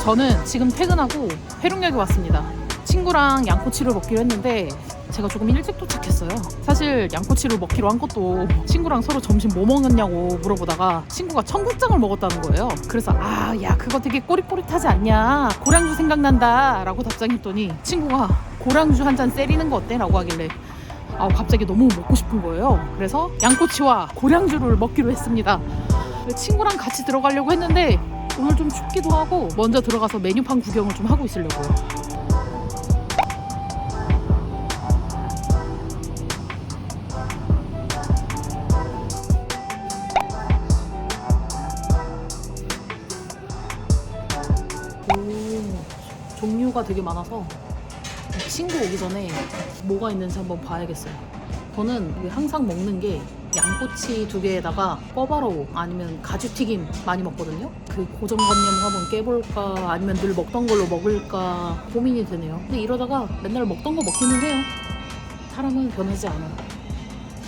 저는 지금 퇴근하고 회룡역에 왔습니다. 친구랑 양꼬치를 먹기로 했는데 제가 조금 일찍 도착했어요. 사실 양꼬치를 먹기로 한 것도 친구랑 서로 점심 뭐 먹었냐고 물어보다가 친구가 청국장을 먹었다는 거예요. 그래서 아, 야, 그거 되게 꼬릿꼬릿하지 않냐? 고량주 생각난다. 라고 답장했더니 친구가 고량주 한잔 때리는 거 어때? 라고 하길래 아, 갑자기 너무 먹고 싶은 거예요. 그래서 양꼬치와 고량주를 먹기로 했습니다. 친구랑 같이 들어가려고 했는데 오늘 좀 춥기도 하고 먼저 들어가서 메뉴판 구경을 좀 하고 있으려고요. 오, 종류가 되게 많아서 친구 오기 전에 뭐가 있는지 한번 봐야겠어요. 저는 항상 먹는 게 양꼬치 두 개에다가 꿔바로우 아니면 가주튀김 많이 먹거든요. 그 고정관념 한번 깨볼까 아니면 늘 먹던 걸로 먹을까 고민이 되네요. 근데 이러다가 맨날 먹던 거 먹기는 해요. 사람은 변하지 않아.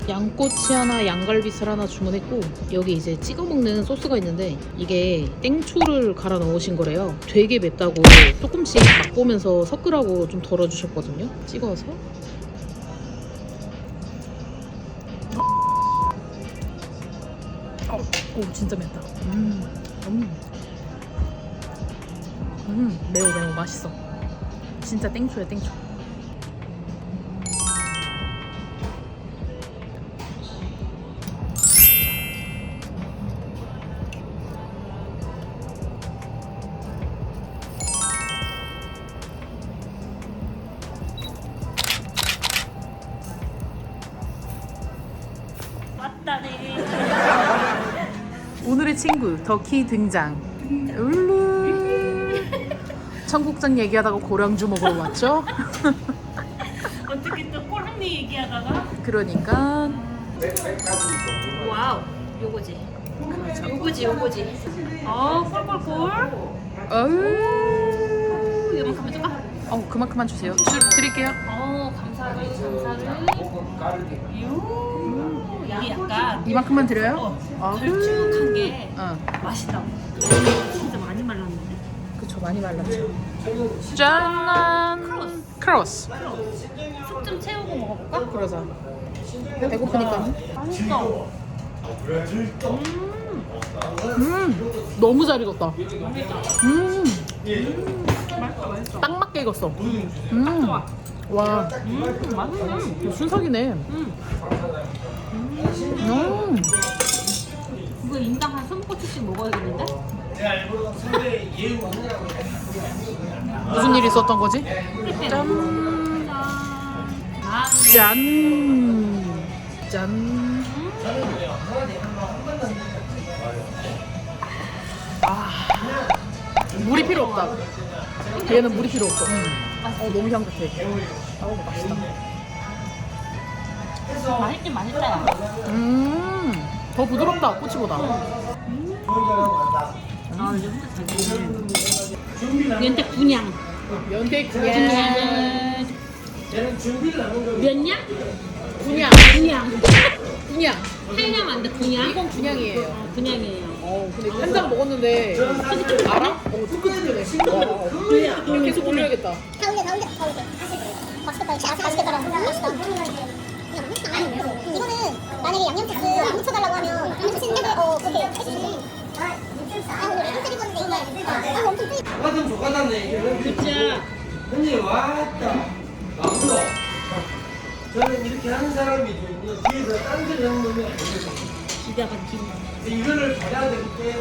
양꼬치 하나, 양갈비살 하나 주문했고 여기 이제 찍어 먹는 소스가 있는데 이게 땡초를 갈아 넣으신 거래요. 되게 맵다고 조금씩 맛보면서 섞으라고 좀 덜어주셨거든요. 찍어서 어, 오 진짜 맵다. 음, 음, 음 매우 매우 맛있어. 진짜 땡초야 땡초. 왔다네. 오늘의 친구 덕희 등장. 울루. 청국장 얘기하다가 고량주 먹으러 왔죠? 어떻게 또 꼬랑리 얘기하다가 그러니까 와우 요거지. 요거지 요거지. 어 꼴꼴꼴. 어우. 요만큼 해줄까? 어 그만큼만 주세요. 줄 드릴게요. 어 감사를 감사를. 요 이게 약간 이만큼만 드려요? 어. 걸쭉한 게 어, 맛있다. 진짜 많이 말랐는데. 그쵸 많이 말랐죠. 짠. 크로스. 크로스. 속 좀 채우고 먹어볼까? 그러자. 배고프니까. 맛있어. 음, 너무 잘 익었다. 음, 맛있어 맛있어. 딱 맞게 익었어. 음, 와, 음 맛있네. 순삭이네. 음. 음, 이거 인당 한 20꼬치씩 먹어야겠는데? 무슨 일이 있었던 거지? 짠. 아, 짠. 짠. 아, 물이 필요 없다. 얘는 물이 필요 없어. 어, 너무 향긋해. 아우, 맛있다. 맛있긴 맛있다. 야. 음, 더 부드럽다, 꼬치보다. 아, 이제 혼자 잘 먹네. 연태 분양. 연대 분양. 몇냐? 분양. 분양. 분양. 한량 안돼 분양? 이건 분양이에요. 어, 분양이에요. 어, 근데 한잔 먹었는데 알아? 어, 뜨끈뜨끈해. 와, 이거 계속 올려야겠다. 다 올려 다 올려 다 올려 맛있겠다 맛있겠다 맛있겠다 맛있다 만약에 양념 소스 안 묻혀달라고 하면 소스 있는데 어 그렇게 있지 아 오늘 아 와좀 족하다네 이게 진짜. 형님 왔다 아무도 저는 이렇게 하는 사람이 뒤에서 딴 소리 하는 놈이 아니거든요 기가 막히네. 이거를 받아야 될때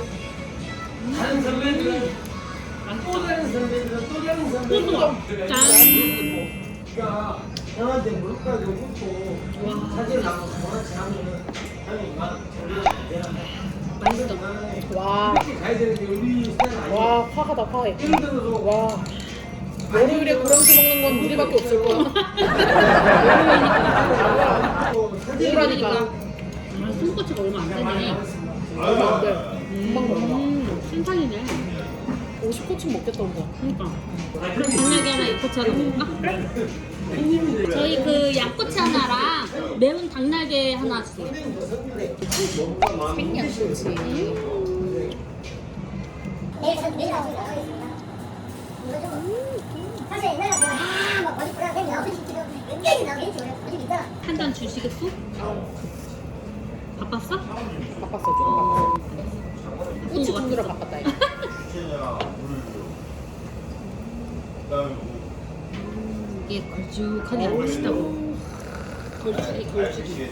다른 선배들은 또 다른 선배들은 또 다른 선배들은 짠. 그러니까 형한테 무릎 가지고 묻고 사진을 한번 같이 하면은 형님 막 맛있어. 와, 이렇게 가야 되는데 우리 스타일 아니야 와, 화하다, 화해. 예를 들어서 와, 월요일에 고랑주 먹는 건 우리밖에 없을 거야. 우울하니까. 아, 숨꼬치가 얼마 안 되네. 얼마 안 돼. 금방 먹어. 음, 신상이네. 50코치 먹겠다, 오늘. 그러니까. 그럼 저녁에 하나 이 꼬치 하나 먹을까? 저희 그 양꼬치 하나랑 매운 닭날개 하나 주세요. 생양꼬치. 내일 전 내일 나오겠습니다. 사실 옛날에 막 머리 뿌려 내일 나오겠지도 은근히 나오겠지 원래 어디 있잖아. 한잔 주시겠어? 바빴어? 바빴어 좀 바빴어. 꼬치 굽느라 바빴다 이거. 이게 걸쭉하게 맛있다고. 걸쭉이 걸쭉이.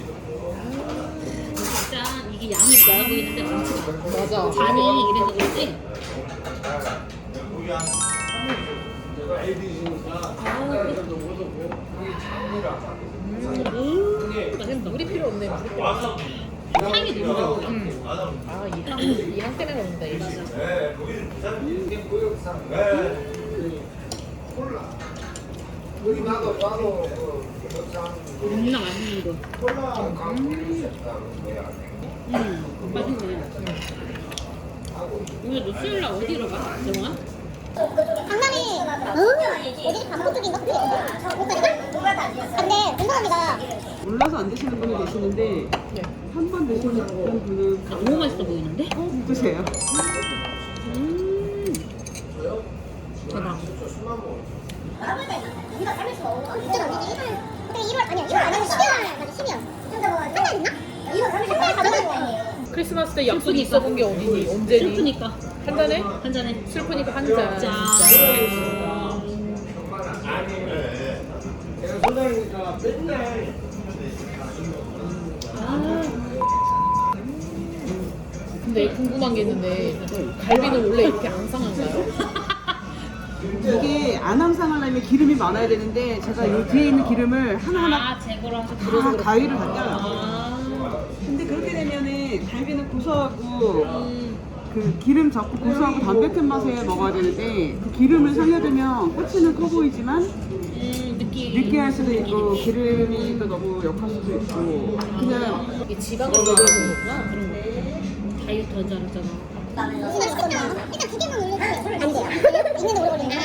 진짜 이게 양이 많아 보이는데 많지. 맞아. 간이 이래서 그렇지. 음, 맛있다. 물이 필요 없네. 물이 필요 없어. 향이 너무 좋아. 아이 향 이향 때문에 먹는다 이 여기 나도 나도 겁나 맛있는 거. 음, 맛있네. 오늘 너 수요일 날 어디로 가? 정아? 강남에 어? 어디 방콕 쪽인가? 근데 운동합니다. 몰라서 안 드시는 분이 계시는데 한 번 드시는 분은 너무 맛있어 보이는데? 꼭 드세요. 음. 대박. 우리가 살릴 수 없어. 진짜 어디지? 근데 1월 아니야 1월 아니면 12월 맞아 12월. 한달 있나? 2월 30일 가져가는 거 아니에요? 크리스마스 때 약속이 있어 본 게 어디니? 언제니? 슬프니까. 한 잔에? 한 잔에. 슬프니까 한 잔. 짠. 내가 소장이니까 맨날 근데 궁금한 게 있는데 갈비는 원래 이렇게 앙상한가요? 이게 안암상 하려면 기름이 많아야 되는데 제가 이 뒤에 있는 기름을 하나하나 아, 제거를 하셨 다 가위를 다 떼어요. 아. 근데 그렇게 되면은 갈비는 고소하고 그 기름 적고 고소하고 담백한 맛에 먹어야 되는데 그 기름을 상여두면 꼬치는 커 보이지만 음, 느끼. 느끼할 수도 있고 기름이 또 너무 역할 수도 있고 그냥 이게 지방을 제거해서 그렇구나. 다이어트 하지 않았잖아. 이거 있었나? 일단 두 개만 올려주세요. 안 돼요. 있는데 오래 걸리네.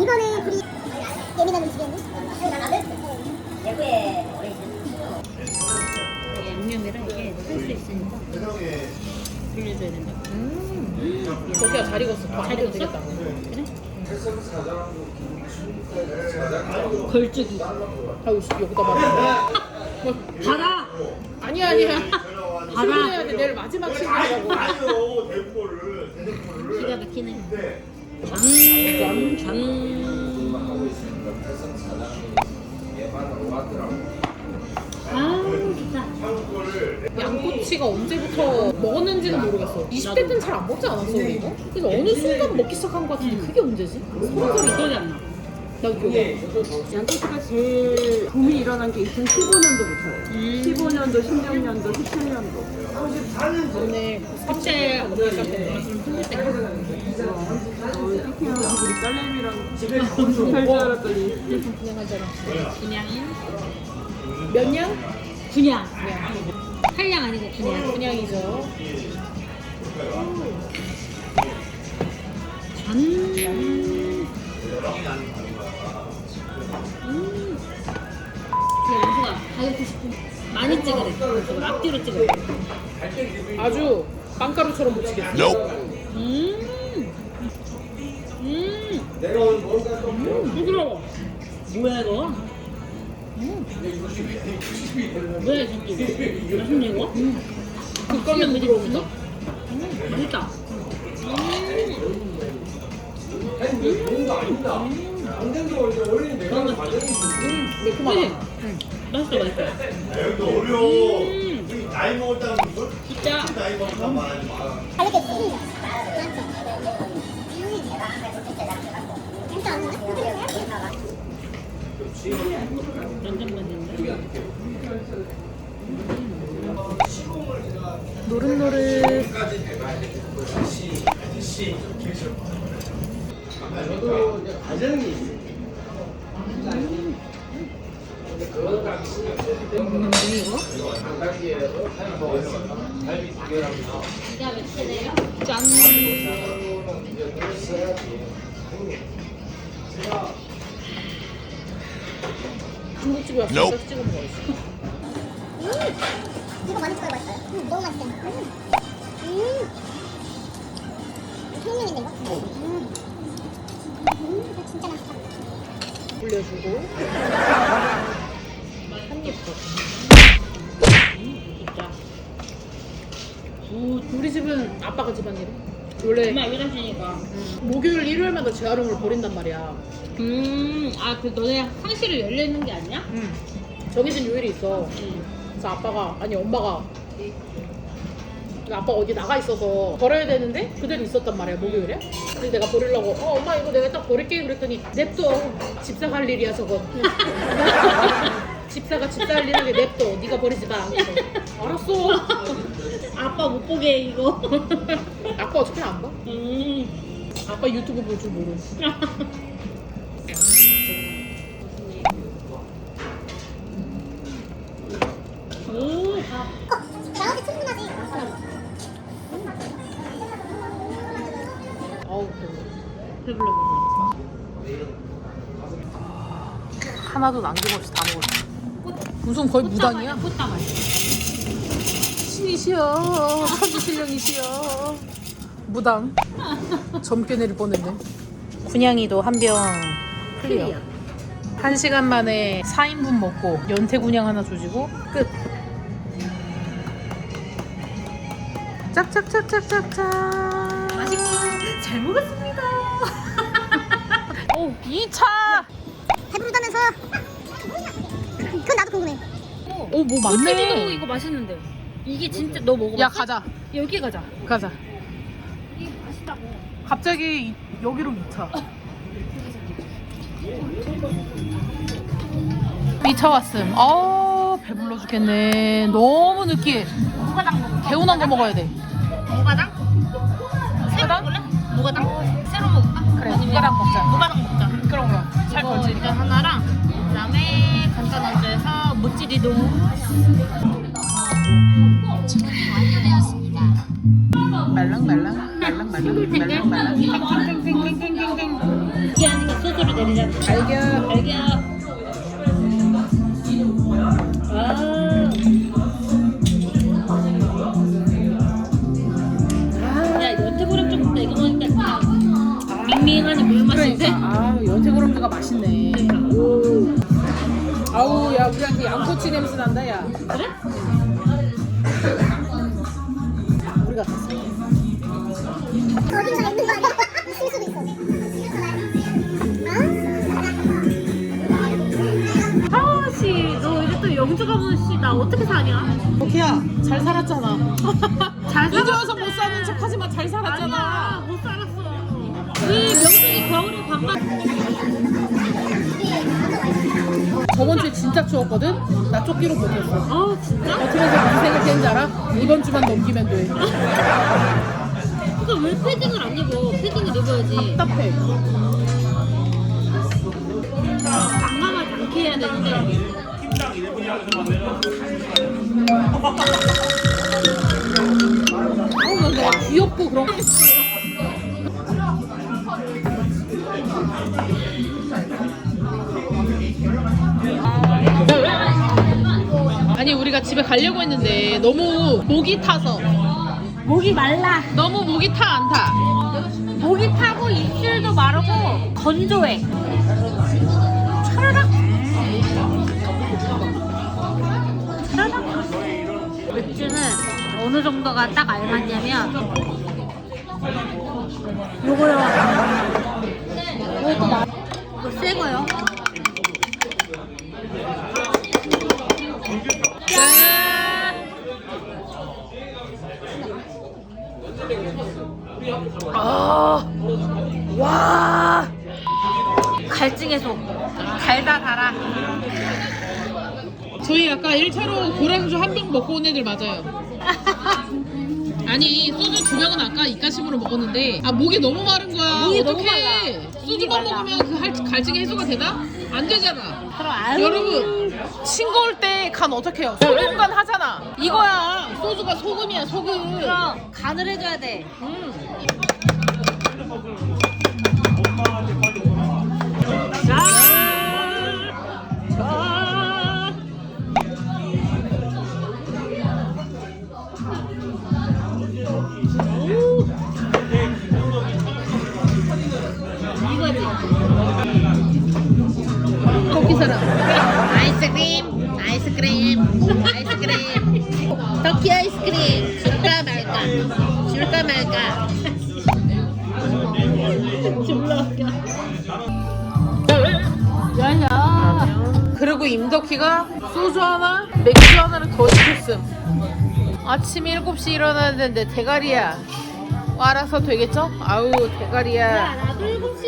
이거는 불이 예민한 음식이었니? 내부에 오래 이게 양념이라 이게 쓸수 있으니까. 돌려줘야 된다. 음. 거기가 잘 익었어. 더안 잘 익어도 익었어? 되겠다. 그래? 걸쭉이. 아유 씨, 여기다 봐. 뭐, 받아! 아니야 아니야. 출근해야 돼. 내일 마지막 출근이라고. 아니요, 대포를. 기가 막히네. 네. 짠, 짠, 아, 좋다. 양꼬치가 언제부터 먹었는지는 모르겠어. 20대 때는 잘 안 먹지 않았어 우리 이거? 그래서 어느 순간 먹기 시작한 것 같은데 그게 언제지? 서른 살이 기억이 안 나. 안 나. 양꼬치가 제일 붐이 일어난 게 2015년도부터예요. 15년도, 16년도, 17년도. 34년 전 전에 그때 때. 어, 이렇게 해서 우리 딸내미랑 엄청 살줄 알았더니 그냥 하잖아. 그냥, 몇 년? 그냥. 한량 아니고 그냥. 그냥이죠. 짠. 다이어트 식품 많이 찍으래. 그래서 앞뒤로 찍어. 아주 빵가루처럼 묻히겠어. 음. 음. 또 부드러워. 뭐야 이거? 뭐야 이 새끼? 맛있네 이거? 국감에 부드러운다. 음, 맛있다. 아 니 뭔가 아니다. 안 된다고 이제 어린이 내가 과정이 있어. 매콤하다. 맛있어 맛있어. 여기도 어려워. 음. 여기 나이 먹었다는 걸? 진짜. 나이 먹었다 말하지 마. 완전 맛있는데. 노릇노릇. 저 도 이제 과정이 있어요. 근데 그거 딱 먹는데 이거? 단단계에서 살 먹어서 갈비 두 개랑 기가 막히네요. 짠. 이제 있어야지. 중국집에 와서 Nope. 찍어 먹어야지. 음, 이거 많이 찍어 맛있어요. 음, 너무 맛있어요. 음, 음, 청량인데 이거? 음, 음, 이거 진짜 맛있다. 올려주고 한입 더. 음, 진짜. 우, 우리 집은 아빠가 집안일. 원래 엄마 일하시니까. 음, 목요일 일요일마다 재활용을 버린단 말이야. 음, 아, 그 너네 상실을 열려 있는 게 아니야? 음. 정해진 요일이 있어. 응. 그래서 아빠가 아니 엄마가 아빠 어디 나가 있어서 버려야 되는데 그대로 있었단 말이야 목요일에. 그래서 내가 버리려고 어 엄마 이거 내가 딱 버릴게 그랬더니 냅둬. 집사 갈 일이야 저거. 집사가 집사 할 일하게 냅둬. 네가 버리지 마. 그래서 알았어. 아빠 못 보게 해, 이거. 아빠 어차피 안 봐? 음. 아빠 유튜브 볼 줄 모르 오, 어우 배불러. 배불러, 하나도 남김없이 다 먹었어. 무슨 거의 무당이야? 꽃다 맛있어. 신이시여 천지신령이시여. 무당. 젊게 내릴 뻔했네. 군냥이도 한 병 클리어 한 시간 만에 4인분 먹고 연태 군냥 하나 조지고 끝. 짝짝짝짝짝짝 잘 먹었습니다. 오 2차 배부르다면서. 그건 나도 궁금해. 오뭐 많네 이거 맛있는데. 이게 진짜 너 먹어봤어? 야 가자 여기 가자. 가자 이게 맛있다고. 갑자기 이- 여기로 2차 2차 왔음 아 배불러 죽겠네 너무 느끼해. 개운한 거 먹어야 돼 그래. 무가당 먹자. 무가당 먹자. 그럼 그럼. 살 이거 걸지 일단 하나랑 그다음에 간단한 데서 모찌리도. 말랑 말랑 말랑 말랑 말랑 말랑 하니 매운맛인데? 그러니까 아 연태고름드가 맛있네 오. 아우 야 우리한테 양꼬치 냄새 난다 야 그래? 우리가 갔어 어딘가 있는 거 아니야? 있을 수도 있어. 아? 하씨, 너 이제 또 영주 가면 씨, 나 어떻게 사냐? 오케야 잘 살았잖아 잘와 저번 주에 진짜 추웠거든? 나 쫓기로 못했어 아, 진짜? 어떻게서 무슨 생각했는지 알아? 이번 주만 넘기면 돼 그러니까 왜 패딩을 안 입어? 패딩을 입어야지. 답답해 난감하지 않게 해야 되는데. 난 너무 귀엽고 그런 거 집에 가려고 했는데 너무 목이 타서 목이 말라. 너무 목이 타 안 타? 목이 타고 입술도 마르고 건조해. 차라락. 차라락. 맥주는 어느 정도가 딱 알맞냐면 요거요. 먹었는데 아 목이 너무 마른 거야. 목이 너무 어떡해. 말라. 소주만 말라. 먹으면 그 할- 갈증이 해소가 되나? 안 되잖아. 그럼 아유. 여러분 싱거울 때 간 어떡해요? 소금간 하잖아. 이거야. 소주가 소금이야 소금. 그럼 간을 해줘야 돼. 음. 터키 사람. 아이스크림, 아이스크림, 아이스크림. 터키 아이스크림 줄까 말까, 줄까 말까. 졸라 야야. 그리고 임덕희가 소주 하나, 맥주 하나를 더 시켰음. 아침 7시 일어나야 되는데 대가리야. 알아서 되겠죠? 아우 대가리야. 나도 7시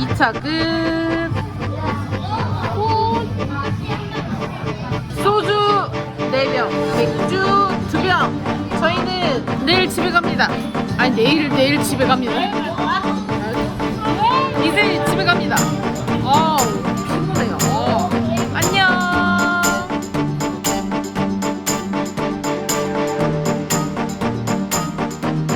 2차 끝. 소주 4병, 맥주 2병. 저희는 내일 집에 갑니다. 아니 내일 내일 집에 갑니다. 이제 집에 갑니다. 아우.